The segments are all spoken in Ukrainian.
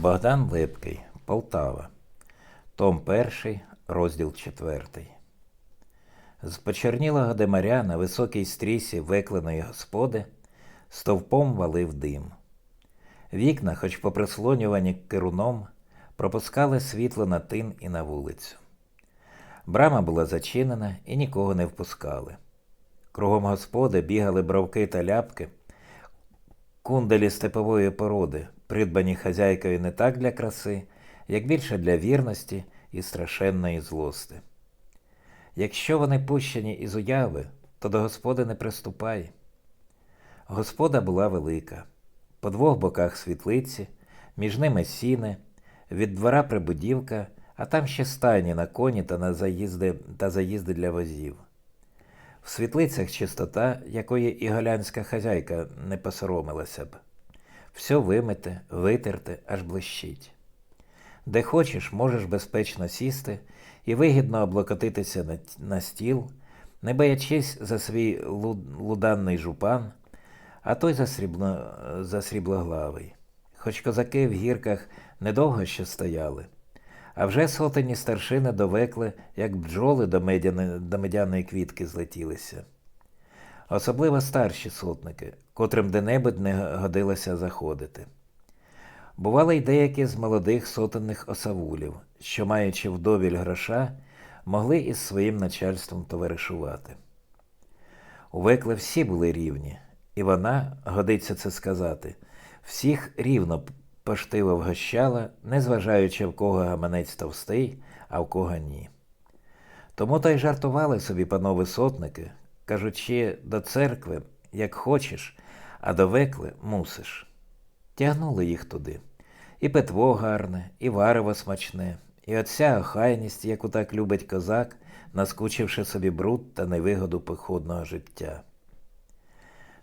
Богдан Липкий, Полтава. Том 1, розділ 4. З почернілого демаря на високій стрісі викленої господи стовпом валив дим. Вікна, хоч поприслонювані керуном, пропускали світло на тин і на вулицю. Брама була зачинена і нікого не впускали. Кругом господи бігали бровки та ляпки, кунделі степової породи, придбані хазяйкою не так для краси, як більше для вірності і страшенної злости. Якщо вони пущені із уяви, то до господи не приступай. Господа була велика, по двох боках світлиці, між ними сіни, від двора прибудівка, а там ще стайні на коні та на заїзди та заїзди для возів. В світлицях чистота, якої і голянська хазяйка не посоромилася б. Все вимите, витерте, аж блищить. Де хочеш, можеш безпечно сісти і вигідно облокотитися на, стіл, не боячись за свій лу- луданний жупан, а той засрібло, засріблоглавий. Хоч козаки в гірках недовго ще стояли, а вже сотені старшини довекли, як бджоли до, медяни, до медяної квітки злетілися. Особливо старші сотники, котрим де-небудь не годилося заходити. Бували й деякі з молодих сотенних осавулів, що, маючи вдовіль гроша, могли із своїм начальством товаришувати. У Векли всі були рівні, і вона, годиться це сказати, всіх рівно поштиво вгощала, незважаючи в кого гаманець товстий, а в кого ні. Тому то й жартували собі панове сотники, кажучи до церкви, як хочеш, а до векли мусиш. Тягнули їх туди. І питво гарне, і варево смачне, і оця охайність, яку так любить козак, наскучивши собі бруд та невигоду походного життя.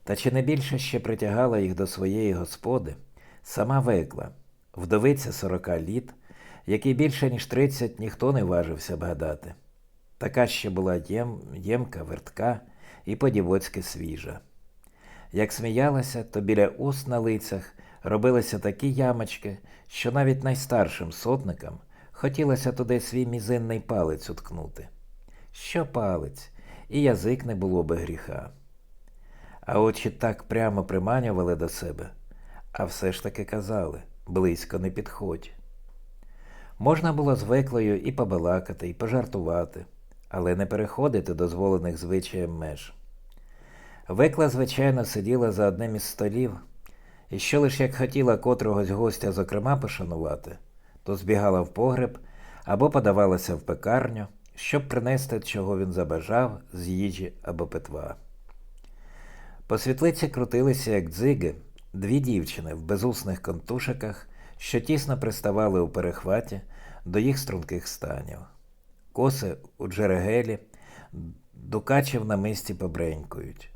Та чи не більше ще притягала їх до своєї господи сама векла, вдовиця сорока літ, якій більше ніж тридцять ніхто не важився б гадати. Така ще була єм, ємка, вертка і подівоцьки свіжа. Як сміялася, то біля уст на лицях робилися такі ямочки, що навіть найстаршим сотникам хотілося туди свій мізинний палець уткнути. Що палець, і язик не було би гріха. А очі так прямо приманювали до себе, а все ж таки казали близько не підходь. Можна було з виклою і побалакати, і пожартувати, але не переходити дозволених звичаєм меж. Викла, звичайно, сиділа за одним із столів, і що лиш як хотіла котрогось гостя зокрема пошанувати, то збігала в погреб або подавалася в пекарню, щоб принести, чого він забажав з їжі або питва. По світлиці крутилися, як дзиги, дві дівчини в безусних контушиках, що тісно приставали у перехваті до їх струнких станів. Коси у джерегелі, дукачів на мисті побренькують.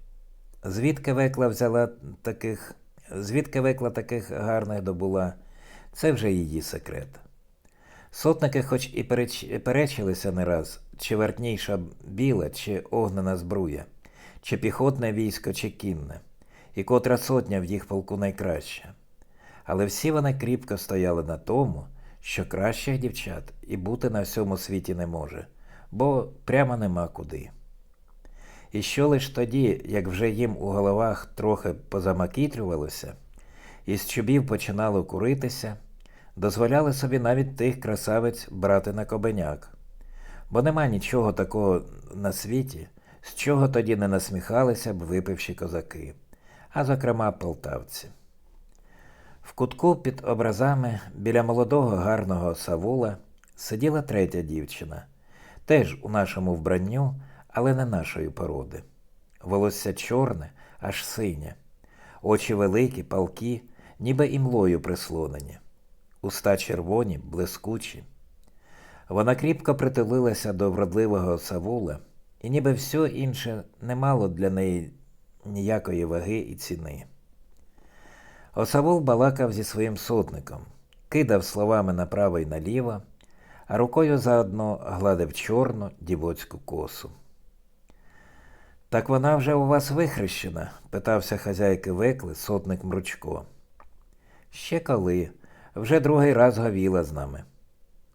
Звідки векла взяла таких, звідки векла таких гарних добула, це вже її секрет. Сотники, хоч і переч... перечилися не раз, чи вартніша біла, чи огнена збруя, чи піхотне військо, чи кінне, і котра сотня в їх полку найкраща. Але всі вони кріпко стояли на тому, що кращих дівчат і бути на всьому світі не може, бо прямо нема куди. І що лиш тоді, як вже їм у головах трохи позамакітрювалося, із чубів починало куритися, дозволяли собі навіть тих красавиць брати на кобеняк. Бо нема нічого такого на світі, з чого тоді не насміхалися б випивші козаки, а зокрема полтавці. В кутку під образами біля молодого гарного Савула сиділа третя дівчина, теж у нашому вбранню, але не нашої породи. Волосся чорне, аж синє, очі великі, палкі, ніби імлою прислонені, уста червоні, блискучі. Вона кріпко притулилася до вродливого Савула, і ніби все інше не мало для неї ніякої ваги і ціни. Осавул балакав зі своїм сотником, кидав словами направо й наліво, а рукою заодно гладив чорну дівоцьку косу. Так вона вже у вас вихрещена? питався хазяйки Векли сотник Мручко. Ще коли, вже другий раз говіла з нами.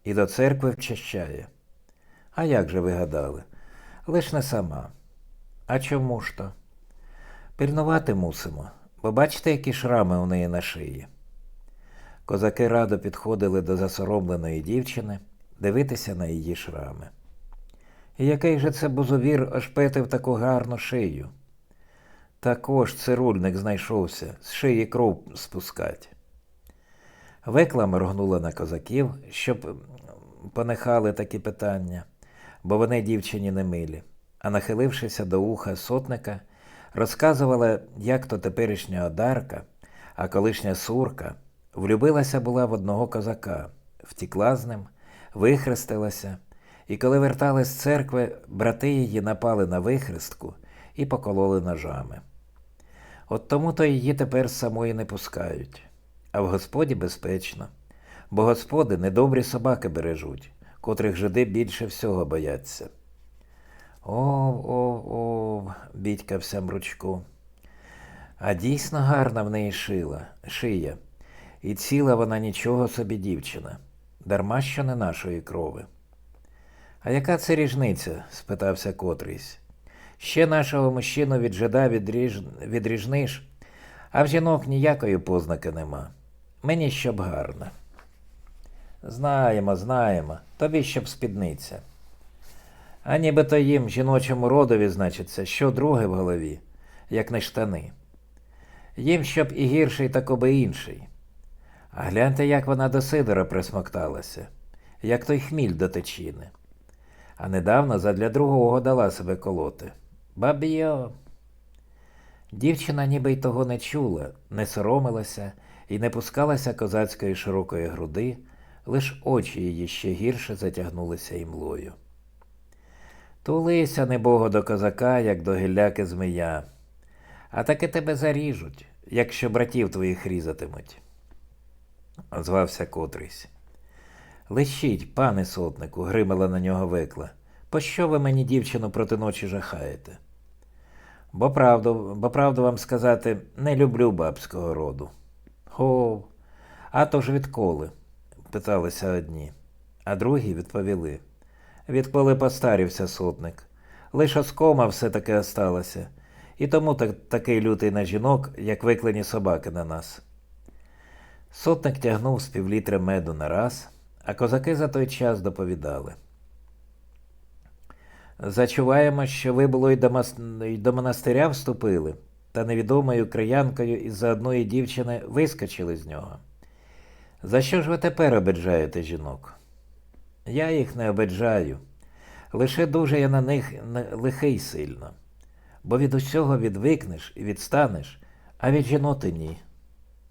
І до церкви вчащає. А як же ви гадали? Лиш не сама. А чому ж то? Пильнувати мусимо, бо бачите, які шрами у неї на шиї. Козаки радо підходили до засоромленої дівчини дивитися на її шрами. Який же це бузовір ошпетив таку гарну шию? Також цирульник знайшовся з шиї кров спускать. Векла моргнула на козаків, щоб понехали такі питання, бо вони дівчині не милі, а нахилившися до уха сотника, розказувала, як то теперішня одарка, а колишня сурка, влюбилася була в одного козака, втікла з ним, вихрестилася, і коли вертали з церкви, брати її напали на вихрестку і покололи ножами. От тому то її тепер самої не пускають, а в господі безпечно, бо господи недобрі собаки бережуть, котрих жиди більше всього бояться. О, о, о, бідькався мручку. А дійсно гарна в неї шила, шия, і ціла вона нічого собі дівчина, дарма що не нашої крови. А яка це ріжниця? спитався котрийсь. Ще нашого мужчину від жида відріж... відріжниш, а в жінок ніякої познаки нема. Мені щоб гарно. Знаємо, знаємо, тобі щоб спідниця. А нібито їм жіночому родові, значиться, що друге в голові, як не штани. Їм щоб і гірший, так оби інший. А гляньте, як вона до Сидора присмокталася, як той хміль до течіни. А недавно задля другого дала себе колоти. Баб'йо. Дівчина ніби й того не чула, не соромилася і не пускалася козацької широкої груди, лиш очі її ще гірше затягнулися імлою. Тулися, небого, до козака, як до гілляки змія, а таки тебе заріжуть, якщо братів твоїх різатимуть. Озвався котрийсь. Лещіть, пане сотнику, гримала на нього викла. Пощо ви мені дівчину проти ночі жахаєте? Бо правду, бо правду вам сказати, не люблю бабського роду. О, а то ж відколи? питалися одні, а другі відповіли. Відколи постарівся сотник. Лиш оскома все таки осталося, і тому так, такий лютий на жінок, як виклені собаки на нас. Сотник тягнув з півлітри меду на раз, а козаки за той час доповідали. Зачуваємо, що ви було й до, мас- й до монастиря вступили, та невідомою криянкою із-за одної дівчини вискочили з нього. За що ж ви тепер обиджаєте жінок? Я їх не обиджаю, лише дуже я на них лихий сильно, бо від усього відвикнеш і відстанеш, а від жіноти ні.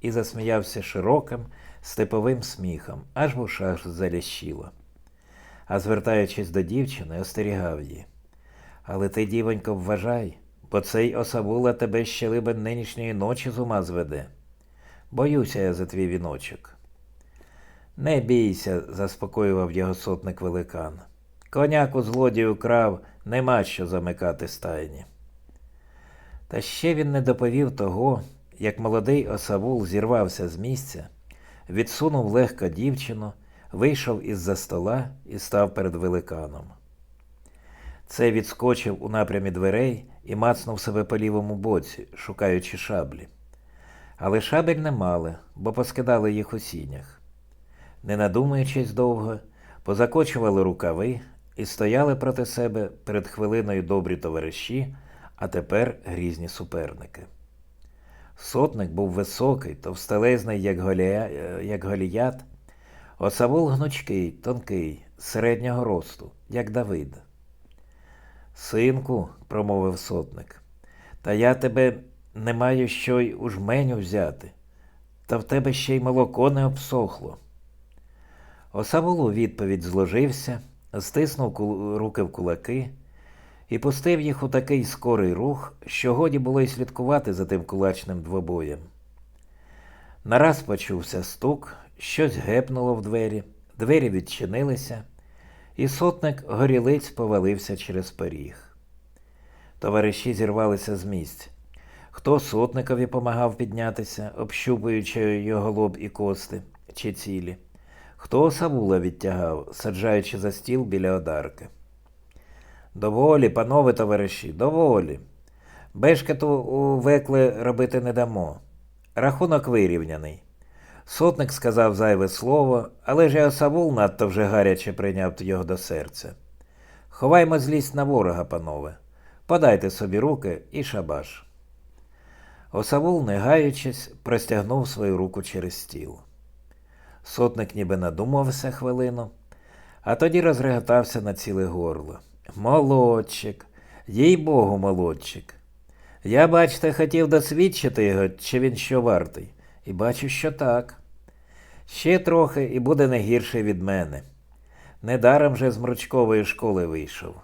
І засміявся широким, степовим сміхом, аж в ушах залящило. А звертаючись до дівчини, остерігав її. Але ти, дівонько, вважай, бо цей осавула тебе ще либо нинішньої ночі з ума зведе. Боюся я за твій віночок. Не бійся, заспокоював його сотник великан. Коняку злодій украв, нема що замикати стайні. Та ще він не доповів того, як молодий осавул зірвався з місця, відсунув легко дівчину, вийшов із-за стола і став перед великаном. Цей відскочив у напрямі дверей і мацнув себе по лівому боці, шукаючи шаблі. Але шабель не мали, бо поскидали їх у сінях. Не надумуючись довго, позакочували рукави і стояли проти себе перед хвилиною добрі товариші, а тепер грізні суперники. Сотник був високий, товстелезний, як, голія... як голіят, Осавул гнучкий, тонкий, середнього росту, як Давид. Синку, промовив сотник, та я тебе не маю що й у жменю взяти, та в тебе ще й молоко не обсохло. Осавул у відповідь зложився, стиснув руки в кулаки і пустив їх у такий скорий рух, що годі було й слідкувати за тим кулачним двобоєм. Нараз почувся стук, щось гепнуло в двері, двері відчинилися, і сотник горілиць повалився через поріг. Товариші зірвалися з місць. Хто сотникові помагав піднятися, общупуючи його лоб і кости, чи цілі, хто осавула відтягав, саджаючи за стіл біля одарки. Доволі, панове товариші, доволі. Бешкету у векли робити не дамо. Рахунок вирівняний. Сотник сказав зайве слово, але ж і осавул надто вже гаряче прийняв його до серця. Ховаймо злість на ворога, панове. Подайте собі руки і шабаш. Осавул, не гаючись, простягнув свою руку через стіл. Сотник ніби надумався хвилину, а тоді розреготався на ціле горло. Молодчик, їй богу, молодчик. Я, бачите, хотів досвідчити його, чи він що вартий, і бачу, що так. Ще трохи і буде не гірший від мене. Недаром же з мручкової школи вийшов.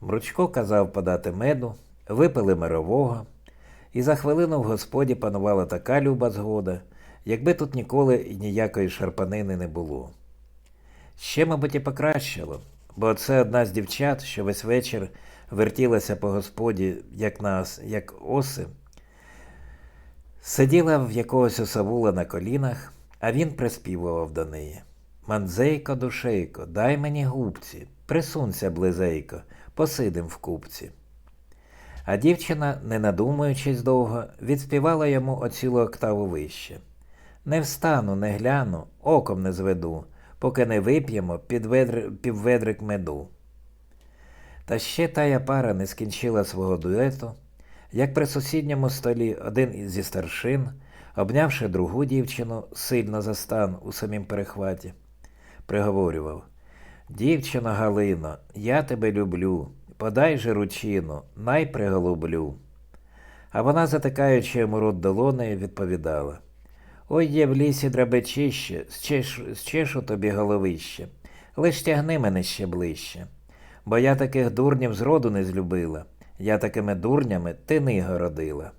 Мручко казав подати меду, випили мирового, і за хвилину в господі панувала така люба згода, якби тут ніколи і ніякої шарпанини не було. Ще, мабуть, і покращило, бо це одна з дівчат, що весь вечір вертілася по господі, як нас, як оси, сиділа в якогось осавула на колінах, а він приспівував до неї. Манзейко, душейко, дай мені губці, присунься близейко, посидим в купці. А дівчина, не надумуючись довго, відспівала йому оцілу октаву вище. Не встану, не гляну, оком не зведу, поки не вип'ємо півведрик меду. Та ще тая пара не скінчила свого дуету, як при сусідньому столі один зі старшин, обнявши другу дівчину сильно за стан у самім перехваті, приговорював Дівчино Галино, я тебе люблю, подай же ручину, най приголублю. А вона, затикаючи йому рот долонею, відповідала Ой є в лісі драбечище, зчешу, зчешу тобі головище, лиш тягни мене ще ближче. Бо я таких дурнів зроду не злюбила, я такими дурнями тиниго родила.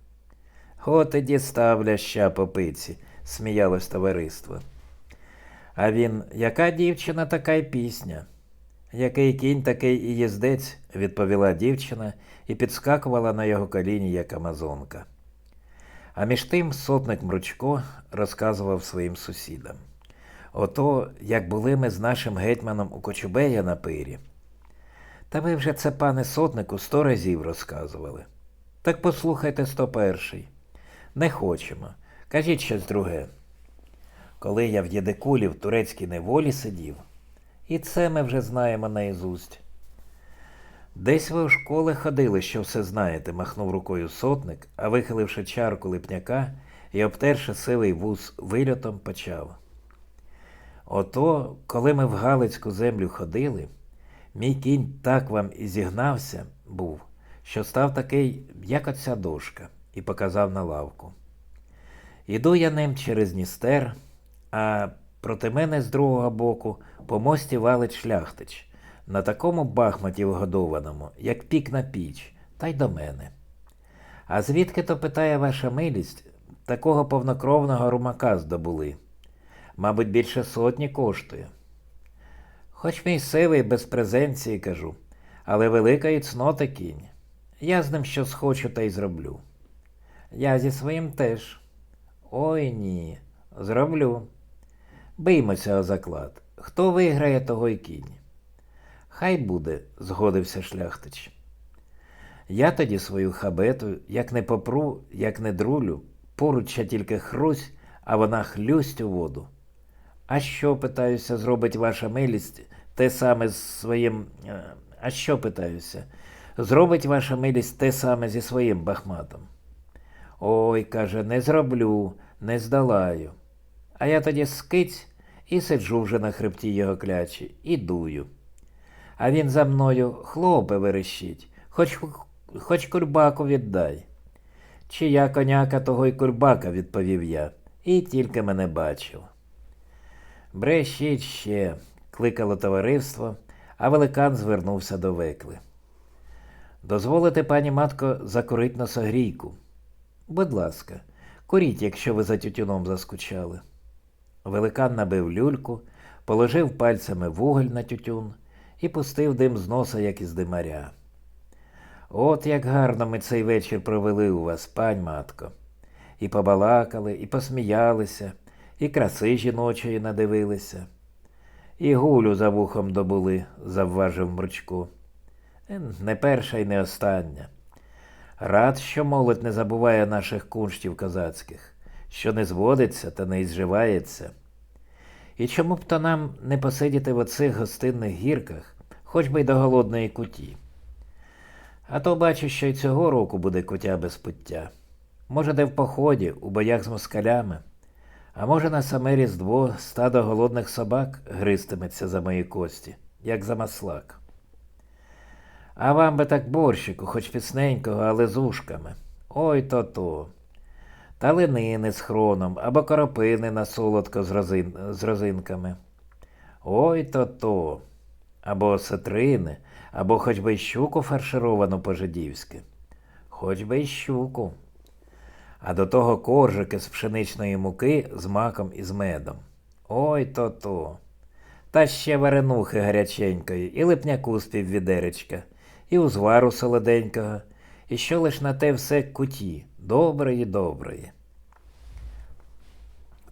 От і дістав ляща по пиці, сміялось товариство. А він, яка дівчина, така й пісня. Який кінь, такий і їздець, відповіла дівчина і підскакувала на його коліні, як амазонка. А між тим сотник Мручко розказував своїм сусідам. Ото, як були ми з нашим гетьманом у Кочубея на пирі. Та ви вже це, пане сотнику, сто разів розказували. Так послухайте сто перший. Не хочемо. Кажіть щось друге. Коли я в Єдикулі в турецькій неволі сидів, і це ми вже знаємо наізусть. Десь ви у школи ходили, що все знаєте, махнув рукою сотник, а вихиливши чарку липняка і обтерши сивий вуз вильотом, почав. Ото, коли ми в Галицьку землю ходили, мій кінь так вам і зігнався був, що став такий, як оця дошка, і показав на лавку. Іду я ним через Дністер, а проти мене з другого боку по мості валить шляхтич, на такому бахматі вгодованому, як пік на піч, та й до мене. А звідки то питає ваша милість, такого повнокровного румака здобули? Мабуть, більше сотні коштує. Хоч мій сивий без презенції кажу, але велика і цнота кінь. Я з ним що схочу, та й зроблю. Я зі своїм теж. Ой ні, зроблю. Биймося о заклад. Хто виграє, того й кінь. Хай буде, згодився шляхтич. Я тоді свою хабету, як не попру, як не друлю, поруч ще тільки хрусь, а вона хлюсть у воду. А що, питаюся, зробить ваша милість те саме з своїм. е, А що, питаюся, зробить ваша милість те саме зі своїм бахматом? Ой, каже, не зроблю, не здолаю. А я тоді скиць і сиджу вже на хребті його клячі і дую. А він за мною хлопе верещить, хоч, хоч курбаку віддай. Чия коняка, того й курбака, відповів я, і тільки мене бачив. Брещіть ще, кликало товариство, а великан звернувся до викли. Дозволите, пані матко, закурить носогрійку. Будь ласка, куріть, якщо ви за тютюном заскучали. Великан набив люльку, положив пальцями вуголь на тютюн і пустив дим з носа, як із димаря. От як гарно ми цей вечір провели у вас, пань матко. І побалакали, і посміялися, і краси жіночої надивилися, і гулю за вухом добули, завважив Мручко. Е, Не перша й не остання. Рад, що молодь не забуває наших кунштів козацьких, що не зводиться та не ізживається. І чому б то нам не посидіти в оцих гостинних гірках, хоч би й до голодної куті. А то бачу, що й цього року буде кутя без пуття. Може, де в поході, у боях з москалями, а може, на саме Різдво стадо голодних собак гристиметься за мої кості, як за маслак. А вам би так борщику, хоч пісненького, але з ушками. Ой то то. Та ленини з хроном, або коропини на солодко з, розин... з розинками. Ой то то. Або осетрини, або хоч би щуку фаршировану по-жидівськи. Хоч би й щуку. А до того коржики з пшеничної муки з маком і з медом. Ой то то. Та ще варенухи гаряченької, і липняку з піввідеречка, і узвару солоденького, і що лиш на те все куті, доброї, доброї.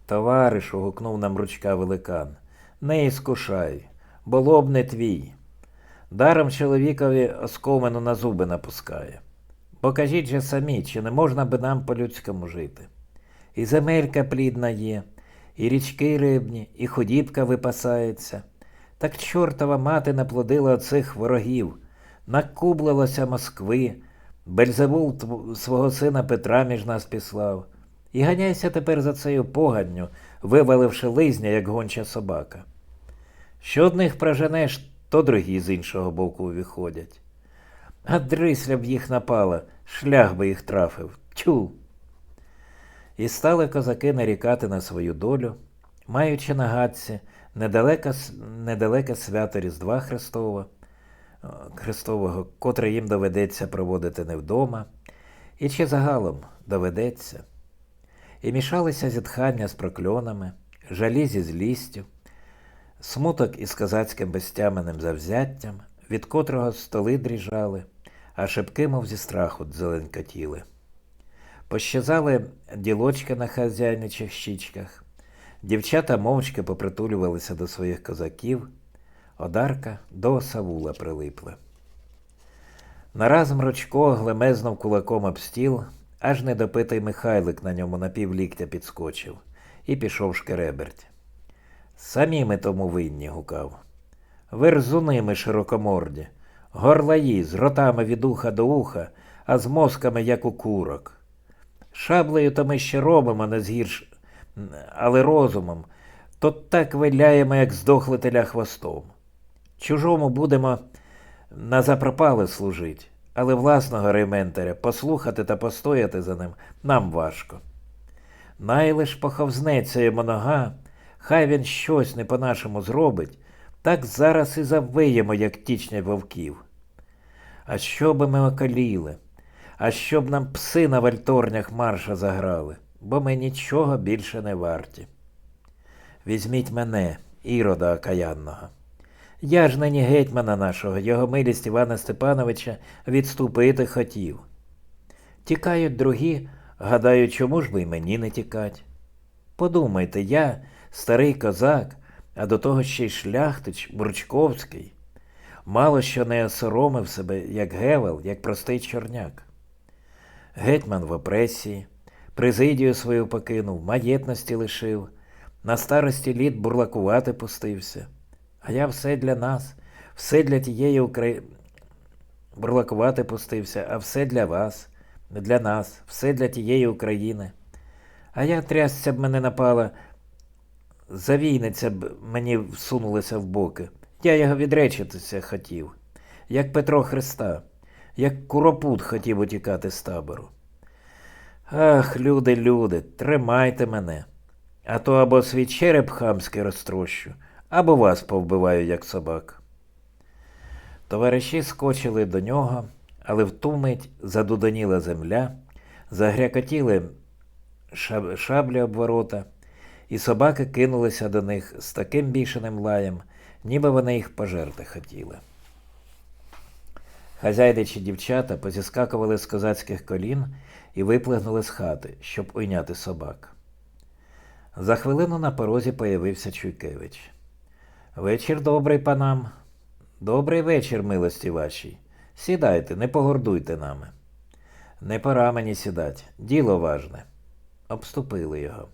Товаришу, гукнув нам ручка великан, не іскушай, було б не твій. Даром чоловікові оскомину на зуби напускає. Бо кажіть же самі, чи не можна би нам по-людському жити? І земелька плідна є, і річки рибні, і худібка випасається. Так чортова мати наплодила оцих ворогів, накублилося Москви, Бельзевул свого сина Петра між нас післав. І ганяйся тепер за цею погадню, виваливши лизня, як гонча собака. Що одних проженеш, то другі з іншого боку виходять. А дрисля б їх напала, шлях би їх трафив. Тю. І стали козаки нарікати на свою долю, маючи на гадці недалеке, недалеке свято Різдва Христова, Христового, котре їм доведеться проводити не вдома, і чи загалом доведеться. І мішалися зітхання з прокльонами, жалі зі злістю, смуток із козацьким безтяменним завзяттям, від котрого столи дріжали, а шибки, мов зі страху, дзеленькотіли. Пощазали ділочки на хазяйничих щічках, дівчата мовчки попритулювалися до своїх козаків, одарка до Савула прилипла. Нараз Мрочко глемезнув кулаком об стіл, аж недопитий Михайлик на ньому на півліктя підскочив і пішов шкереберть. Самі ми тому винні, гукав. Верзуни ми широкоморді, горлаї з ротами від уха до уха, а з мозками, як у курок. Шаблею то ми ще робимо не згірш, але розумом, то так виляємо, як здохли теля хвостом. Чужому будемо на запропали служить, але власного рементаря послухати та постояти за ним нам важко. Най лиш поховзнеться йому нога, хай він щось не по-нашому зробить, так зараз і завиємо, як тічня вовків. А що би ми окаліли, а щоб нам пси на вальторнях марша заграли, бо ми нічого більше не варті. Візьміть мене, ірода окаянного. Я ж нині гетьмана нашого, його милість Івана Степановича відступити хотів. Тікають другі, гадаю, чому ж би й мені не тікать. Подумайте, я старий козак, а до того ще й шляхтич Бурчковський. Мало що не осоромив себе, як гевел, як простий чорняк. Гетьман в опресії, президію свою покинув, маєтності лишив, на старості літ бурлакувати пустився. А я все для нас, все для тієї України. Бурлакувати пустився, а все для вас, для нас, все для тієї України. А я трясця б мене напала, завійниця б мені всунулася в боки. Я його відречитися хотів, як Петро Христа, як Куропут хотів утікати з табору. Ах, люди, люди, тримайте мене, а то або свій череп хамський розтрощу, або вас повбиваю, як собак. Товариші скочили до нього, але в ту мить задуданіла земля, загрякотіли шаб- шаблі об ворота, і собаки кинулися до них з таким бішеним лаєм, ніби вони їх пожерти хотіли. Хазяйдичі дівчата позіскакували з козацьких колін і виплигнули з хати, щоб уйняти собак. За хвилину на порозі появився Чуйкевич. Вечір добрий панам. Добрий вечір, милості вашій. Сідайте, не погордуйте нами. Не пора мені сідать, діло важне. Обступили його.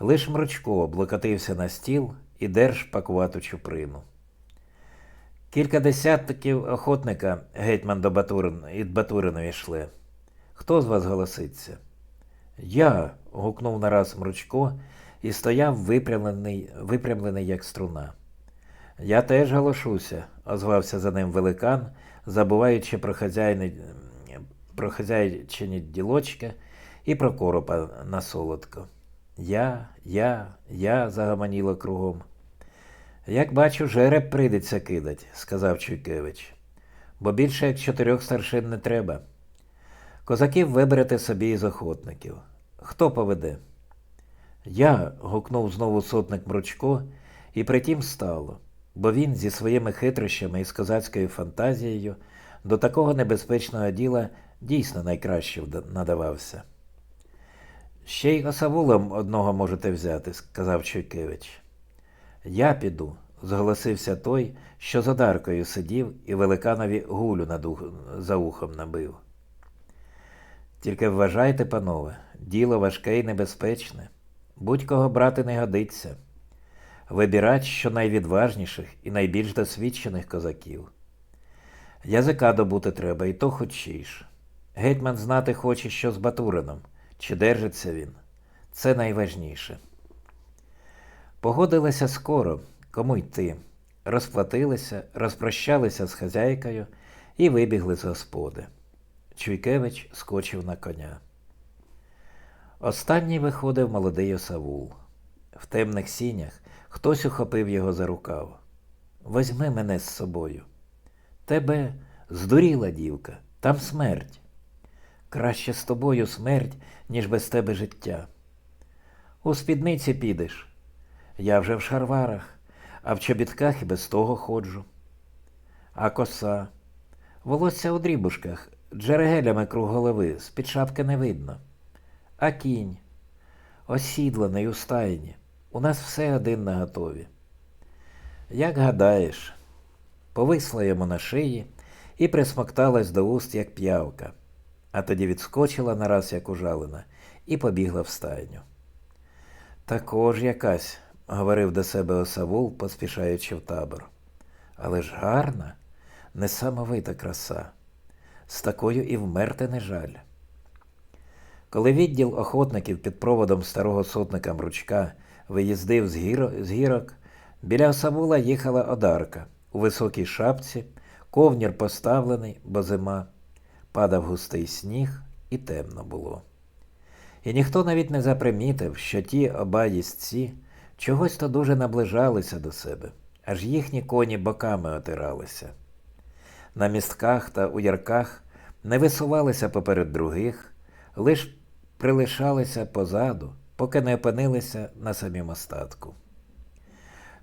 Лиш Мрочко облокотився на стіл і держ пакувату чуприну. Кілька десятків охотника гетьман до Батурин і Батуринові йшли. Хто з вас голоситься? Я. гукнув нараз Мручко і стояв випрямлений, випрямлений як струна. Я теж галошуся, озвався за ним великан, забуваючи про хазяйни, про хазяйчині ділочка і про коропа на солодко. Я, я, я, загомоніло кругом. Як бачу, жереб прийдеться кидать, сказав Чуйкевич, бо більше як чотирьох старшин не треба. Козаків виберете собі із охотників. Хто поведе? Я. гукнув знову сотник Мручко, і притім стало, бо він зі своїми хитрощами і з козацькою фантазією до такого небезпечного діла дійсно найкраще надавався. Ще й осавулом одного можете взяти, сказав Чуйкевич. Я піду, зголосився той, що за даркою сидів і великанові гулю над ух... за ухом набив. Тільки вважайте, панове, діло важке і небезпечне. Будь-кого брати не годиться. Вибирать що найвідважніших і найбільш досвідчених козаків. Язика добути треба, і то хочеш. Гетьман знати хоче, що з Батурином, чи держиться він. Це найважніше. Погодилися скоро, кому йти. Розплатилися, розпрощалися з хазяйкою і вибігли з господи. Чуйкевич скочив на коня. Останній виходив молодий осавул. В темних сінях хтось ухопив його за рукав. Возьми мене з собою. Тебе здуріла дівка, там смерть. Краще з тобою смерть, ніж без тебе життя. У спідниці підеш. Я вже в шарварах, а в чобітках і без того ходжу. А коса. Волосся у дрібушках, джерегелями круг голови, з-під шапки не видно. А кінь, осідланий у стайні. У нас все один наготові. Як гадаєш, повисла йому на шиї і присмокталась до уст, як п'явка, а тоді відскочила нараз, як ужалена, і побігла в стайню. Також якась, говорив до себе осавул, поспішаючи в табор. Але ж гарна, несамовита краса. З такою і вмерти не жаль. Коли відділ охотників під проводом старого сотника Мручка виїздив з, гіро... з гірок, біля осавула їхала одарка у високій шапці, ковнір поставлений, бо зима, падав густий сніг і темно було. І ніхто навіть не запримітив, що ті оба їстці чогось то дуже наближалися до себе, аж їхні коні боками отиралися. На містках та у ярках не висувалися поперед других, лиш прилишалися позаду, поки не опинилися на самім остатку.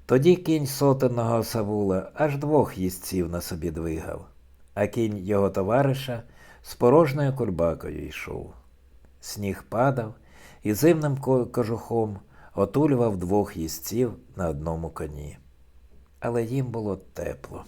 Тоді кінь сотенного Савула аж двох їстців на собі двигав, а кінь його товариша з порожньою кульбакою йшов. Сніг падав і зимним кожухом отулював двох їстців на одному коні. Але їм було тепло.